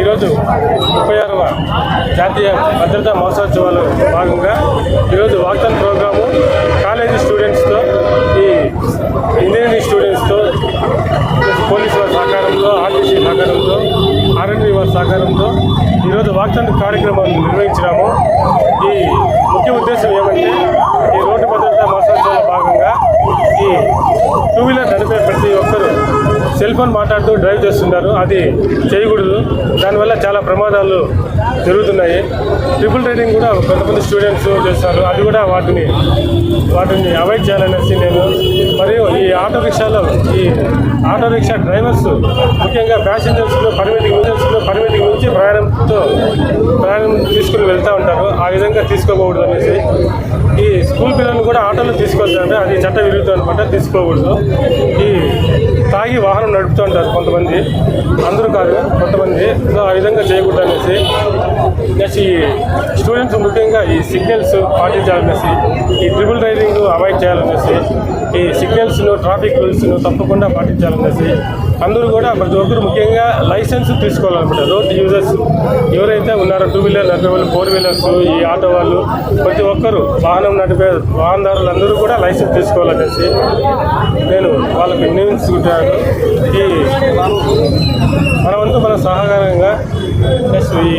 ఈరోజు ముప్పై ఆరవ జాతీయ భద్రతా మహోత్సవాలు భాగంగా ఈరోజు వాక్థాన్ ప్రోగ్రాము కాలేజీ స్టూడెంట్స్తో ఈ ఇంజనీరింగ్ స్టూడెంట్స్తో పోలీసు వారి సహకారంతో ఆర్టీసీ సహకారంతో ఆర్ఎండ్బి వారి సహకారంతో ఈరోజు వాక్థాన్ కార్యక్రమాన్ని నిర్వహించినాము. ఈ ముఖ్య ఉద్దేశం ఏమంటే ఈ రోడ్డు భద్రతా మహోత్సవాల భాగంగా ఈ టూ వీలర్ నడిపే ప్రతి ఒక్కరూ సెల్ ఫోన్ మాట్లాడుతూ డ్రైవ్ చేస్తున్నారు. అది చేయకూడదు. దానివల్ల చాలా ప్రమాదాలు జరుగుతున్నాయి. ట్రిపుల్ రైడింగ్ కూడా కొంతమంది స్టూడెంట్స్ చేస్తారు. అది కూడా వాటిని వాటిని అవాయిడ్ చేయాలనేసి నేను మరియు ఈ ఆటో రిక్షాలో ఈ ఆటో రిక్షా డ్రైవర్స్ ముఖ్యంగా ప్యాసింజర్స్లో పరిమితికి యూజర్స్లో పరిమితికి మించి ప్రయాణంతో ప్రయాణం తీసుకుని వెళ్తూ ఉంటారు. ఆ విధంగా తీసుకోకూడదు అనేసి. ఈ స్కూల్ పిల్లలు కూడా ఆటోలో తీసుకొచ్చారు. అది చట్ట విరుద్ధం అనమాట తీసుకోకూడదు. ఈ తాగి వాహనం నడుపుతూ ఉంటారు కొంతమంది. అందరూ కాదు కొంతమంది సో ఆ విధంగా చేయకూడదు అనేసి. నెక్స్ట్ ఈ స్టూడెంట్స్ ముఖ్యంగా ఈ సిగ్నల్స్ పాటించాలనేసి ఈ ట్రిపుల్ డ్రైవింగ్ అవాయిడ్ చేయాలనేసి ఈ సిగ్నల్స్ను ట్రాఫిక్ రూల్స్ను తప్పకుండా పాటించాలనేసి అందరూ కూడా ప్రతి ఒక్కరు ముఖ్యంగా లైసెన్స్ తీసుకోవాలన్నమాట రోడ్ యూజర్స్ ఎవరైతే ఉన్నారో టూ వీలర్ నడిపే వాళ్ళు ఫోర్ వీలర్స్ ఈ ఆటో వాళ్ళు ప్రతి ఒక్కరు వాహనం నడిపే వాహనదారులు అందరూ కూడా లైసెన్స్ తీసుకోవాలనేసి నేను వాళ్ళకి వినియోగించుకుంటాను ఈ మన వంతు మన సహకారంగా ప్లస్ ఈ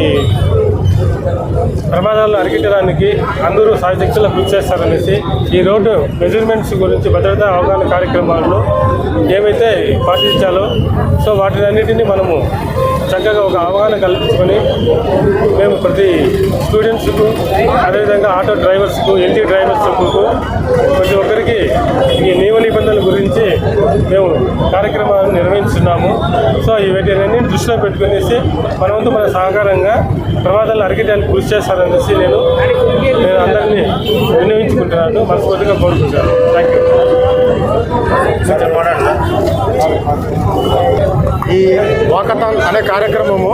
ప్రమాదాలను అరికట్టడానికి అందరూ సాయశక్తులు కృషి చేస్తారనేసి ఈ రోడ్డు మెజర్మెంట్స్ గురించి భద్రతా అవగాహన కార్యక్రమాలను ఏమైతే పాటించాలో సో వాటినన్నిటినీ మనము చక్కగా ఒక అవగాహన కల్పించుకొని మేము ప్రతి స్టూడెంట్స్కు అదేవిధంగా ఆటో డ్రైవర్స్కు ఎల్టీ డ్రైవర్స్కు ప్రతి ఒక్కరికి ఈ నియమ నిబంధనల గురించి మేము కార్యక్రమాలను నిర్వహిస్తున్నాము. సో వీటిని దృష్టిలో పెట్టుకునేసి మన వంతు మన సహకారంగా ప్రమాదాలను అరికట్టడానికి కృషి చేస్తారనేసి నేను నేను అందరినీ వినియోగించుకుంటున్నాను మనస్ఫూర్తిగా కోరుకుంటాను థ్యాంక్ యూ ఈ వాకథాన్ అనే కార్యక్రమము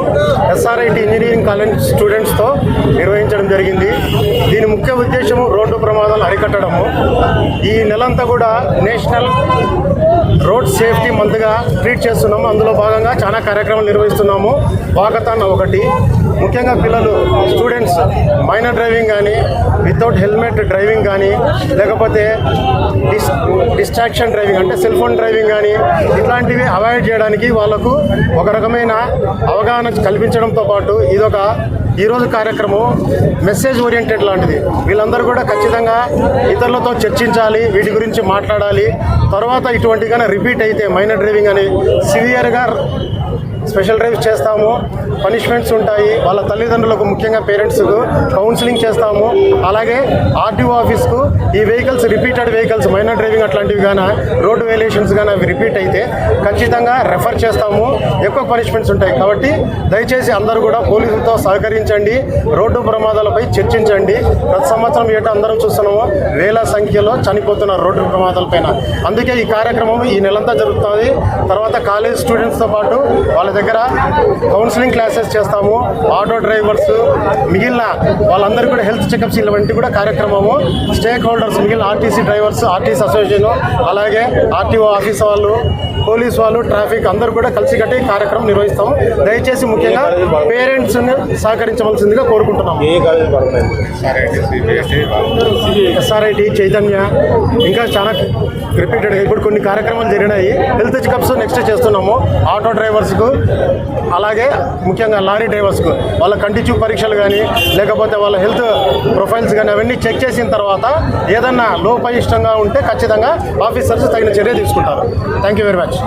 ఎస్ఆర్ఐటి ఇంజనీరింగ్ కాలేజ్ స్టూడెంట్స్తో నిర్వహించడం జరిగింది. దీని ముఖ్య ఉద్దేశము రోడ్డు ప్రమాదాలు అరికట్టడము. ఈ నెలంతా కూడా నేషనల్ రోడ్ సేఫ్టీ మంత్గా ట్రీట్ చేస్తున్నాము. అందులో భాగంగా చాలా కార్యక్రమాలు నిర్వహిస్తున్నాము. వాకథాన్ ఒకటి. ముఖ్యంగా పిల్లలు స్టూడెంట్స్ మైనర్ డ్రైవింగ్ కానీ వితౌట్ హెల్మెట్ డ్రైవింగ్ కానీ లేకపోతే డిస్ డిస్ట్రాక్షన్ డ్రైవింగ్ అంటే సెల్ ఫోన్ డ్రైవింగ్ కానీ ఇట్లాంటివి అవాయిడ్ చేయడానికి వాళ్ళకు ఒక రకమైన అవగాహన కల్పించడంతో పాటు ఇదొక ఈరోజు కార్యక్రమం మెసేజ్ ఓరియంటెడ్ లాంటిది. వీళ్ళందరూ కూడా ఖచ్చితంగా ఇతరులతో చర్చించాలి వీటి గురించి మాట్లాడాలి. తర్వాత ఇటువంటి కానీ రిపీట్ అయితే మైనర్ డ్రైవింగ్ అని సివియర్గా స్పెషల్ డ్రైవ్స్ చేస్తాము. పనిష్మెంట్స్ ఉంటాయి. వాళ్ళ తల్లిదండ్రులకు ముఖ్యంగా పేరెంట్స్కు కౌన్సిలింగ్ చేస్తాము. అలాగే ఆర్టీఓ ఆఫీస్కు ఈ vehicles repeated vehicles minor driving అట్లాంటివి కానీ రోడ్డు వేలేషన్స్ కానీ అవి రిపీట్ అయితే ఖచ్చితంగా రెఫర్ చేస్తాము. ఎక్కువ పనిష్మెంట్స్ ఉంటాయి. కాబట్టి దయచేసి అందరూ కూడా పోలీసులతో సహకరించండి. రోడ్డు ప్రమాదాలపై చర్చించండి. ప్రతి సంవత్సరం ఏటా అందరం చూస్తున్నాము వేల సంఖ్యలో చనిపోతున్నారు రోడ్డు ప్రమాదాలపైన. అందుకే ఈ కార్యక్రమం ఈ నెలంతా జరుగుతుంది. తర్వాత కాలేజ్ స్టూడెంట్స్తో పాటు వాళ్ళ దగ్గర కౌన్సిలింగ్ క్లాసెస్ చేస్తాము. ఆటో డ్రైవర్స్ మిగిలిన వాళ్ళందరికీ కూడా హెల్త్ చెకప్స్ ఇలాంటి కూడా కార్యక్రమము. స్టేక్ హోల్డర్స్ మిగిలిన ఆర్టీసీ డ్రైవర్స్ ఆర్టీసీ అసోసియేషన్ అలాగే ఆర్టీఓ ఆఫీస్ వాళ్ళు పోలీస్ వాళ్ళు ట్రాఫిక్ అందరూ కూడా కలిసి కట్టి కార్యక్రమం నిర్వహిస్తాము. దయచేసి ముఖ్యంగా పేరెంట్స్ సహకరించవలసిందిగా కోరుకుంటున్నాము. ఎస్ఆర్ఐటి చైతన్య ఇంకా చాలా రిపీటెడ్ ఇప్పుడు కొన్ని కార్యక్రమాలు జరిగినాయి. హెల్త్ చెకప్స్ నెక్స్ట్ చేస్తున్నాము. ఆటో డ్రైవర్స్కు అలాగే ముఖ్యంగా లారీ డ్రైవర్స్కు వాళ్ళ కంటి చూపు పరీక్షలు కానీ లేకపోతే వాళ్ళ హెల్త్ ప్రొఫైల్స్ కానీ అవన్నీ చెక్ చేసిన తర్వాత ఏదన్నా లోపయిష్టంగా ఉంటే ఖచ్చితంగా ఆఫీసర్స్ తగిన చర్య తీసుకుంటారు. థ్యాంక్ యూ వెరీ మచ్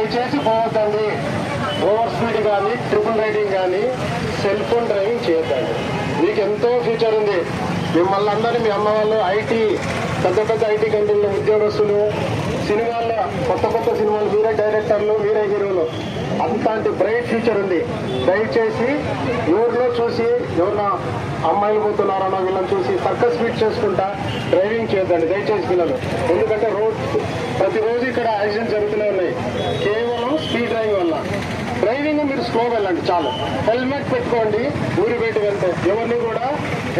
దయచేసి పోవద్దండి. ఓవర్ స్పీడ్ కానీ ట్రిపుల్ రైడింగ్ కానీ సెల్ ఫోన్ డ్రైవింగ్ చేయొద్దండి. మీకు ఎంతో ఫ్యూచర్ ఉంది. మిమ్మల్ని అందరూ మీ అమ్మ వాళ్ళు ఐటీ పెద్ద పెద్ద ఐటీ కంపెనీలో ఉద్యోగస్తులు సినిమాల్లో కొత్త కొత్త సినిమాలు మీరే డైరెక్టర్లు మీరే హీరోలు. అంతటి బ్రైట్ ఫ్యూచర్ ఉంది. దయచేసి ఊర్లో ఎవరన్నా అమ్మాయిలు పోతున్నారన్నా వీళ్ళని చూసి సర్కస్ స్పీడ్ చేసుకుంటా డ్రైవింగ్ చేయొద్దండి దయచేసి పిల్లలు. ఎందుకంటే రోడ్ ప్రతిరోజు ఇక్కడ యాక్సిడెంట్ జరుగుతూనే ఉన్నాయి. కేవలం స్పీడ్ డ్రైవింగ్ వల్ల. డ్రైవింగ్ మీరు స్లో వెళ్ళండి చాలు. హెల్మెట్ పెట్టుకోండి ఊరి బయట వెళ్తే. ఎవరిని కూడా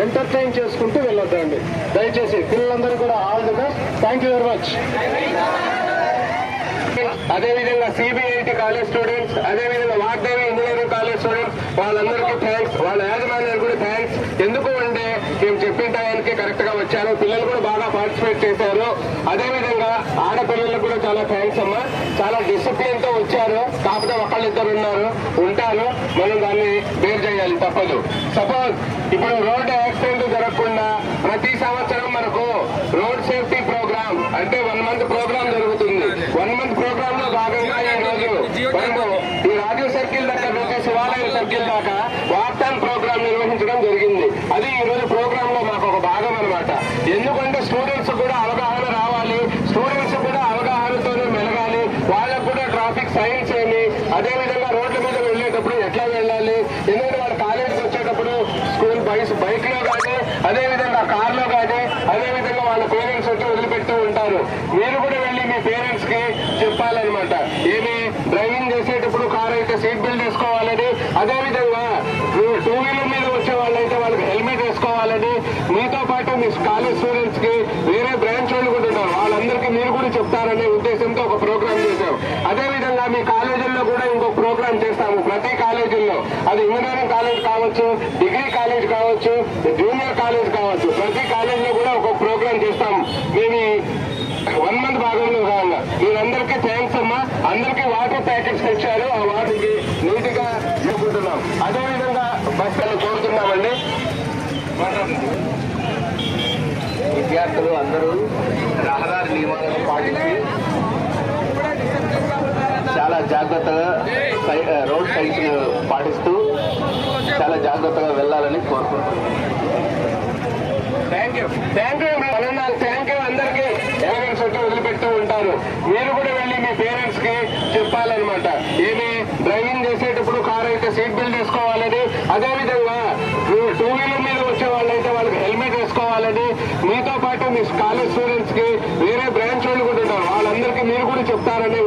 ఎంటర్టైన్ చేసుకుంటూ వెళ్ళొద్దండి. దయచేసి పిల్లలందరూ కూడా all the best. Thank you very much అదేవిధంగా సిబిఐటి కాలేజ్ స్టూడెంట్స్ అదేవిధంగా వాగ్దేవి ఇంజనీరింగ్ కాలేజ్ స్టూడెంట్స్ వాళ్ళందరికీ థ్యాంక్స్ వాళ్ళ యాజమాన్యానికి కూడా థ్యాంక్స్ ఎందుకు అంటే మేము చెప్పిన టయానికి కరెక్ట్గా వచ్చారు పిల్లలు కూడా బాగా పార్టిసిపేట్ చేశారు అదేవిధంగా ఆడపిల్లలకు కూడా చాలా థ్యాంక్స్ అమ్మా చాలా డిసిప్లిన్తో వచ్చారు. కాకపోతే ఒకళ్ళిద్దరు ఉన్నారు. ఉంటారు మనం దాన్ని బేర్ చేయాలి. తప్పదు. సపోజ్ ఇప్పుడు రోడ్డు యాక్సిడెంట్ జరగకుండా ప్రతి సంవత్సరం మనకు రోడ్ సేఫ్టీ ప్రోగ్రామ్ అంటే వన్ మంత్ ప్రోగ్రామ్ జరుగుతుంది. వన్ మంత్ ప్రోగ్రామ్లో భాగంగా ఈ రోజు మనము ఈ రాజీవ్ సర్కిల్ దగ్గర నుంచి శివాలయం సర్కిల్ దాకా వార్తాన్ ప్రోగ్రామ్ నిర్వహించడం జరిగింది. అది ఈ రోజు ప్రోగ్రామ్లో మాకు ఒక భాగం అన్నమాట. ఎందుకంటే స్టూడెంట్స్ కూడా అవగాహన రావాలి స్టూడెంట్స్ కూడా అవగాహనతోనే మెలగాలి వాళ్ళకు కూడా ట్రాఫిక్ సైన్స్ ఏమి అదే విధంగా రోడ్ల మీద వెళ్ళేటప్పుడు ఎట్లా వెళ్ళాలి ఎందుకంటే వాళ్ళు కాలేజీకి వచ్చేటప్పుడు స్కూల్ బైక్ బైక్లో కానీ అదే విధంగా కార్లో కానీ అదే విధంగా వాళ్ళ పేరెంట్స్ వచ్చి వదిలిపెడుతూ ఉంటారు మీరు కూడా వెళ్ళి మీ పేరెంట్స్కి చెప్పాలన్నమాట ఏమి డ్రైవింగ్ చేసేటప్పుడు కార్ అయితే సీట్ బెల్ట్ వేసుకోవాలని అదే విధంగా టూ వీలర్ మీద వచ్చే వాళ్ళైతే వాళ్ళకి హెల్మెట్ వేసుకోవాలని మీతో పాటు మీ కాలేజ్ స్టూడెంట్స్కి వేరే బ్రాంచ్ వాళ్ళు కూడా ఉన్నారు వాళ్ళందరికీ మీరు కూడా చెప్తారనే ఉద్దేశంతో ఒక ప్రోగ్రామ్ చేశాం అదే విధంగా మీ కాలేజీల్లో కూడా ఇంకొక ప్రోగ్రామ్ చేస్తాము ప్రతి కాలేజీల్లో అది ఇంజనీరింగ్ కాలేజ్ కావచ్చు డిగ్రీ కాలేజ్ కావచ్చు జూనియర్ కాలేజ్ కావచ్చు ప్రతి కాలేజీలో కూడా ఒక ప్రోగ్రామ్ చేస్తాము మేము ఈ వన్ మంత్ భాగంలో భాగంగా మీరందరికీ థ్యాంక్స్ అమ్మా అందరికీ వాటర్ ప్యాకెట్స్ తెచ్చారు ఆ వాటర్కి నీట్గా చెప్పుకుంటున్నాం అదే విధంగా బస్సులు కోరుతున్నామండి విద్యార్థులు అందరూ రహదారి నియమాలను పాటించి చాలా జాగ్రత్తగా రోడ్ సైన్స్ పాటిస్తూ చాలా జాగ్రత్తగా వెళ్ళాలని కోరుకుంటున్నాను. Thank you thank you thank you అందరికీ పేరెంట్స్ వచ్చి వదిలిపెడుతూ ఉంటారు మీరు కూడా వెళ్ళి మీ పేరెంట్స్కి చెప్పాలన్నమాట ఏమి డ్రైవింగ్ చేసేటప్పుడు కార్ అయితే సీట్ బెల్ట్ వేసుకోవాలని అదే విధంగా టూ వీలర్ మీద వచ్చే వాళ్ళైతే వాళ్ళకి హెల్మెట్ వేసుకోవాలని మీతో పాటు మీ కాలేజ్ స్టూడెంట్స్కి వేరే బ్రాంచ్ వాళ్ళు కూడా ఉన్నారు. వాళ్ళందరికీ మీరు కూడా చెప్తారనే